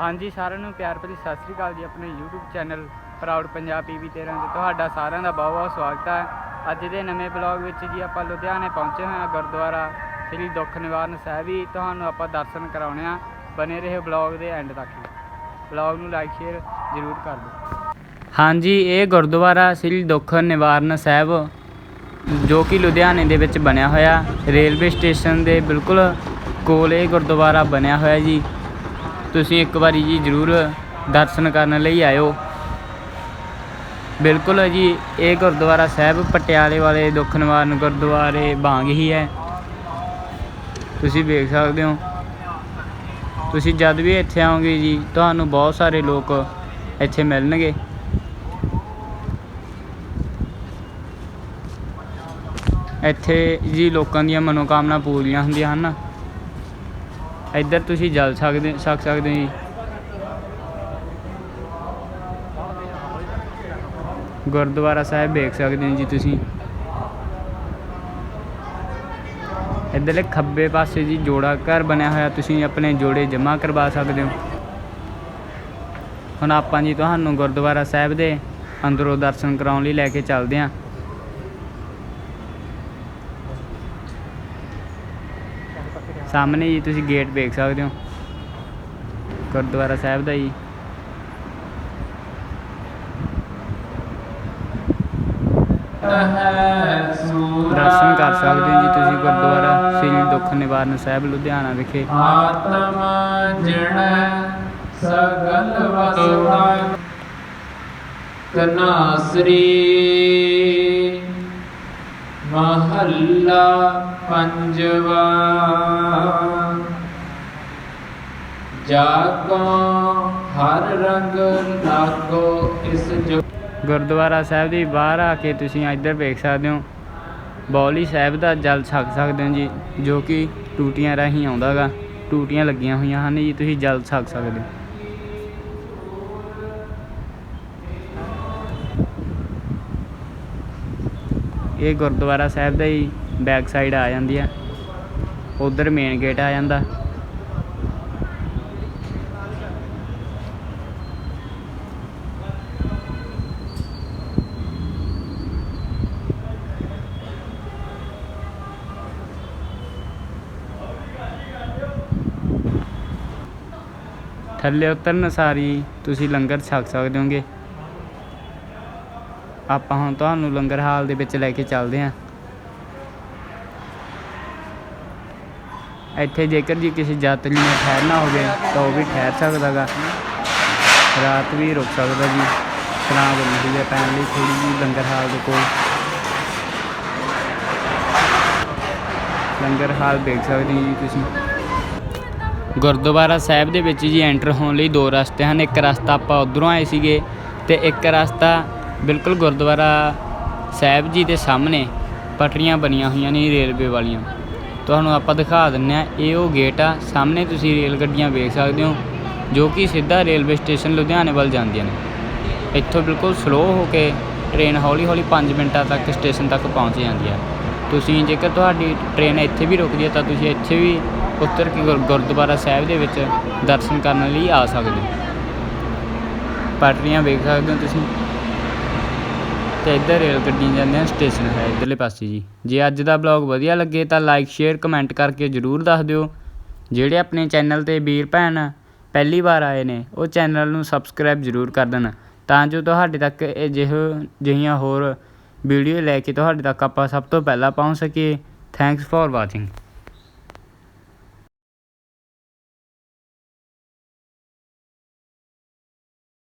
ਹਾਂਜੀ, ਸਾਰਿਆਂ ਨੂੰ ਪਿਆਰ ਭਰੀ ਸਤਿ ਸ੍ਰੀ ਅਕਾਲ ਜੀ, ਆਪਣੇ YouTube channel proud Punjab PV 13 ਤੇ ਤੁਹਾਡਾ ਸਾਰਿਆਂ ਦਾ ਬਹੁਤ ਬਹੁਤ ਸਵਾਗਤ ਹੈ। ਅੱਜ ਦੇ ਨਵੇਂ ਬਲੌਗ ਵਿੱਚ ਜੀ ਆਪਾਂ ਲੁਧਿਆਣੇ ਪਹੁੰਚੇ ਹੋਏ ਹਾਂ, ਗੁਰਦੁਆਰਾ ਸ੍ਰੀ ਦੁੱਖ ਨਿਵਾਰਨ ਸਾਹਿਬ ਜੀ। ਤੁਹਾਨੂੰ ਆਪਾਂ ਦਰਸ਼ਨ ਕਰਾਉਣੇ ਆ ਬਨੇ ਰਹੇ ਬਲੌਗ ਦੇ ਐਂਡ ਤੱਕ ਬਲੌਗ ਨੂੰ ਲਾਈਕ ਸ਼ੇਅਰ ਜ਼ਰੂਰ ਕਰ ਦਿਓ। ਹਾਂਜੀ, ਇਹ ਗੁਰਦੁਆਰਾ ਸ੍ਰੀ ਦੁੱਖ ਨਿਵਾਰਨ ਸਾਹਿਬ, ਜੋ ਕਿ ਲੁਧਿਆਣੇ ਦੇ ਵਿੱਚ ਬਣਿਆ ਹੋਇਆ। ਰੇਲਵੇ ਸਟੇਸ਼ਨ ਦੇ ਬਿਲਕੁਲ ਕੋਲ ਇਹ ਗੁਰਦੁਆਰਾ ਬਣਿਆ ਹੋਇਆ ਜੀ। ਤੁਸੀਂ ਇੱਕ ਵਾਰੀ ਜੀ ਜ਼ਰੂਰ ਦਰਸ਼ਨ ਕਰਨ ਲਈ ਆਇਓ। ਬਿਲਕੁਲ ਜੀ, ਇਹ ਗੁਰਦੁਆਰਾ ਸਾਹਿਬ ਪਟਿਆਲੇ ਵਾਲੇ ਦੁੱਖ ਨਿਵਾਰਨ ਗੁਰਦੁਆਰੇ ਵਾਂਗ ਹੀ ਹੈ। ਤੁਸੀਂ ਵੇਖ ਸਕਦੇ ਹੋ। ਤੁਸੀਂ ਜਦ ਵੀ ਇੱਥੇ ਆਓਗੇ ਜੀ, ਤੁਹਾਨੂੰ ਬਹੁਤ ਸਾਰੇ ਲੋਕ ਇੱਥੇ ਮਿਲਣਗੇ। ਇੱਥੇ ਜੀ ਲੋਕਾਂ ਦੀਆਂ ਮਨੋਕਾਮਨਾ ਪੂਰੀਆਂ ਹੁੰਦੀਆਂ ਹਨ। ਇੱਧਰ ਤੁਸੀਂ ਜਲ ਸਕਦੇ, ਛਕ ਸਕਦੇ ਹੋ ਜੀ। ਗੁਰਦੁਆਰਾ ਸਾਹਿਬ ਵੇਖ ਸਕਦੇ ਹੋ ਜੀ ਤੁਸੀਂ। ਇੱਧਰਲੇ ਖੱਬੇ ਪਾਸੇ ਜੀ ਜੋੜਾ ਘਰ ਬਣਿਆ ਹੋਇਆ, ਤੁਸੀਂ ਆਪਣੇ ਜੋੜੇ ਜਮ੍ਹਾਂ ਕਰਵਾ ਸਕਦੇ ਹੋ। ਹੁਣ ਆਪਾਂ ਜੀ ਤੁਹਾਨੂੰ ਗੁਰਦੁਆਰਾ ਸਾਹਿਬ ਦੇ ਅੰਦਰੋਂ ਦਰਸ਼ਨ ਕਰਾਉਣ ਲਈ ਲੈ ਕੇ ਚੱਲਦੇ ਹਾਂ। ਸਾਹਮਣੇ ਜੀ, ਤੁਸੀਂ ਗੇਟ ਵੇਖ ਸਕਦੇ ਹੋ। ਗੁਰਦੁਆਰਾ ਸਾਹਿਬ ਦਾ ਜੀ। ਦਰਸ਼ਨ ਕਰ ਸਕਦੇ ਹੋ ਜੀ ਤੁਸੀਂ ਗੁਰਦੁਆਰਾ ਸ੍ਰੀ ਦੁੱਖ ਨਿਵਾਰਨ ਸਾਹਿਬ, ਲੁਧਿਆਣਾ ਵਿਖੇ। ਆਤਮ ਜਣ ਸਗਲ ਵਸਤਾ। ਕਨਾਸਰੀ ਮਹੱਲਾ ਪੰਜਵਾ। ਜਾਗੋ ਹਰ ਰੰਗ ਲਾਗੋ ਇਸ ਗੁਰਦੁਆਰਾ ਸਾਹਿਬ ਦੀ ਬਾਹਰ ਆ ਕੇ ਤੁਸੀਂ ਇੱਧਰ ਵੇਖ ਸਕਦੇ ਹੋ। ਬੌਲੀ ਸਾਹਿਬ ਦਾ ਜਲ ਛਕ ਸਕਦੇ ਹੋ ਜੀ, ਜੋ ਕਿ ਟੂਟੀਆਂ ਰਾਹੀਂ ਆਉਂਦਾ ਗਾ। ਟੂਟੀਆਂ ਲੱਗੀਆਂ ਹੋਈਆਂ ਹਨ ਜੀ, ਤੁਸੀਂ ਜਲ ਛਕ ਸਕਦੇ ਹੋ। ਇਹ ਗੁਰਦੁਆਰਾ ਸਾਹਿਬ ਦਾ ਹੀ ਬੈਕ ਸਾਈਡ ਆ ਜਾਂਦੀ ਆ। ਉਧਰ ਮੇਨ ਗੇਟ ਆ ਜਾਂਦਾ। ਥੱਲੇ ਉਤਰਨ ਸਾਰੀ ਤੁਸੀਂ ਲੰਗਰ ਛਕ ਸਕਦੇ ਹੋਗੇ। ਆਪਾਂ ਹੁਣ ਤੁਹਾਨੂੰ ਲੰਗਰ ਹਾਲ ਦੇ ਵਿੱਚ ਲੈ ਕੇ ਚੱਲਦੇ ਹਾਂ। ਇੱਥੇ ਜੇਕਰ ਜੀ ਕਿਸੇ ਯਾਤਰੀ ਨੇ ਠਹਿਰਨਾ ਹੋਵੇ, ਤਾਂ ਉਹ ਵੀ ਠਹਿਰ ਸਕਦਾ ਗਾ ਰਾਤ ਵੀ ਰੁਕ ਸਕਦਾ ਜੀ। ਸਰਾਂ ਬਣੀ ਹੋਈ ਪੈਣ ਲਈ ਥੋੜੀ ਜੀ ਲੰਗਰ ਹਾਲ ਦੇ ਕੋਲ। ਲੰਗਰ ਹਾਲ ਦੇਖ ਸਕਦੇ ਜੀ ਤੁਸੀਂ। ਗੁਰਦੁਆਰਾ ਸਾਹਿਬ ਦੇ ਵਿੱਚ ਜੀ ਐਂਟਰ ਹੋਣ ਲਈ ਦੋ ਰਸਤੇ ਹਨ। ਇੱਕ ਰਸਤਾ ਆਪਾਂ ਉਧਰੋਂ ਆਏ ਸੀਗੇ ਤੇ ਇੱਕ ਰਸਤਾ ਬਿਲਕੁਲ ਗੁਰਦੁਆਰਾ ਸਾਹਿਬ ਜੀ ਦੇ ਸਾਹਮਣੇ ਪਟਰੀਆਂ ਬਣੀਆਂ ਹੋਈਆਂ ਨੇ ਰੇਲਵੇ ਵਾਲੀਆਂ। ਤੁਹਾਨੂੰ ਆਪਾਂ ਦਿਖਾ ਦਿੰਨੇ ਆ ਇਹ ਉਹ ਗੇਟ ਆ, ਸਾਹਮਣੇ ਤੁਸੀਂ ਰੇਲ ਗੱਡੀਆਂ ਵੇਖ ਸਕਦੇ ਹੋ, ਜੋ ਕਿ ਸਿੱਧਾ ਰੇਲਵੇ ਸਟੇਸ਼ਨ ਲੁਧਿਆਣੇ ਵੱਲ ਜਾਂਦੀਆਂ ਨੇ। ਇੱਥੋਂ ਬਿਲਕੁਲ ਸਲੋ ਹੋ ਕੇ ਟ੍ਰੇਨ ਹੌਲੀ ਹੌਲੀ 5 ਮਿੰਟਾਂ ਤੱਕ ਸਟੇਸ਼ਨ ਤੱਕ ਪਹੁੰਚ ਜਾਂਦੀ ਹੈ ਤੁਸੀਂ ਜੇਕਰ ਤੁਹਾਡੀ ਟ੍ਰੇਨ ਇੱਥੇ ਵੀ ਰੁਕਦੀ ਹੈ ਤਾਂ ਤੁਸੀਂ ਇੱਥੇ ਵੀ ਉਤਰ ਕੇ ਗੁਰ- ਗੁਰਦੁਆਰਾ ਸਾਹਿਬ ਦੇ ਵਿੱਚ ਦਰਸ਼ਨ ਕਰਨ ਲਈ ਆ ਸਕਦੇ ਹੋ। ਪਟਰੀਆਂ ਵੇਖ ਸਕਦੇ ਹੋ ਤੁਸੀਂ। ਤੇ ਇੱਧਰ ਰੇਲ ਗੱਡੀਆਂ ਜਾਂਦੀਆਂ ਸਟੇਸ਼ਨ ਹੈ ਇੱਧਰਲੇ ਪਾਸੇ ਜੀ। ਜੇ ਅੱਜ ਦਾ ਬਲੌਗ ਵਧੀਆ ਲੱਗੇ ਤਾਂ ਲਾਈਕ ਸ਼ੇਅਰ ਕਮੈਂਟ ਕਰਕੇ ਜਰੂਰ ਦੱਸ ਦਿਓ। ਜਿਹੜੇ ਆਪਣੇ ਚੈਨਲ ਤੇ ਵੀਰ ਭੈਣ ਪਹਿਲੀ ਵਾਰ ਆਏ ਨੇ, ਉਹ ਚੈਨਲ ਨੂੰ ਸਬਸਕ੍ਰਾਈਬ ਜਰੂਰ ਕਰ ਦੇਣ। ਤਾਂ ਜੋ ਤੁਹਾਡੇ ਤੱਕ ਇਹ ਜਿਹੀਆਂ ਹੋਰ ਵੀਡੀਓ ਲੈ ਕੇ ਤੁਹਾਡੇ ਤੱਕ ਆਪਾਂ ਸਭ ਤੋਂ ਪਹਿਲਾਂ ਪਹੁੰਚ ਸਕੀਏ। Thanks for watching